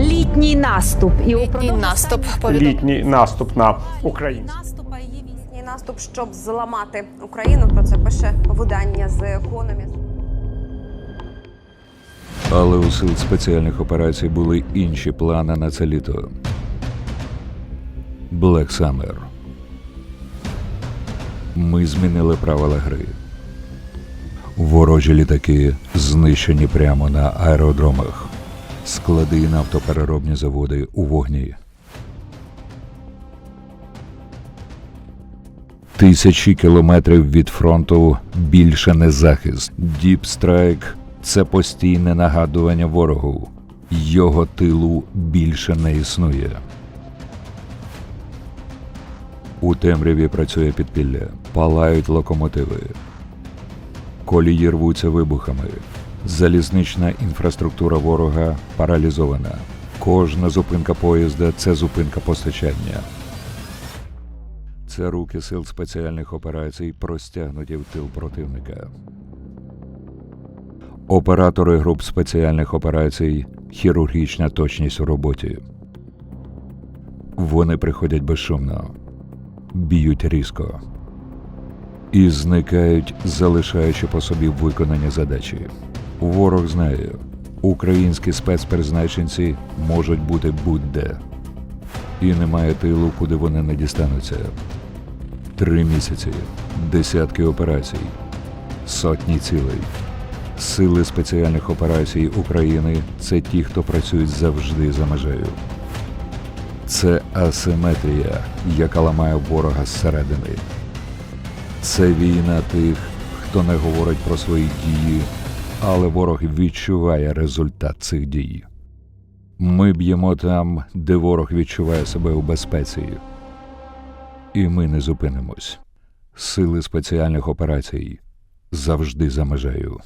літній наступ. І Літній наступ повідомив. літній наступ на Україну. наступа її вісні наступ, щоб зламати Україну. Про це пише видання The Economist. Але у сил спеціальних операцій були інші плани на це літо. Black Summer. Ми змінили правила гри. Ворожі літаки знищені прямо на аеродромах. Склади і нафтопереробні заводи у вогні. Тисячі кілометрів від фронту більше не захист. Діпстрайк це постійне нагадування ворогу. Його тилу більше не існує. У темряві працює підпілля, палають локомотиви. Колії рвуться вибухами. Залізнична інфраструктура ворога паралізована. Кожна зупинка поїзда це зупинка постачання. Це руки сил спеціальних операцій простягнуті в тил противника. Оператори груп спеціальних операцій хірургічна точність у роботі. Вони приходять безшумно, б'ють різко і зникають, залишаючи по собі виконані задачі. Ворог знає, українські спецпризначенці можуть бути будь-де, і немає тилу, куди вони не дістануться. Три місяці, десятки операцій, сотні цілей. Сили спеціальних операцій України це ті, хто працюють завжди за межею. Це асиметрія, яка ламає ворога зсередини. Це війна тих, хто не говорить про свої дії, але ворог відчуває результат цих дій. Ми б'ємо там, де ворог відчуває себе у безпеці. І ми не зупинимось. Сили спеціальних операцій завжди за межею.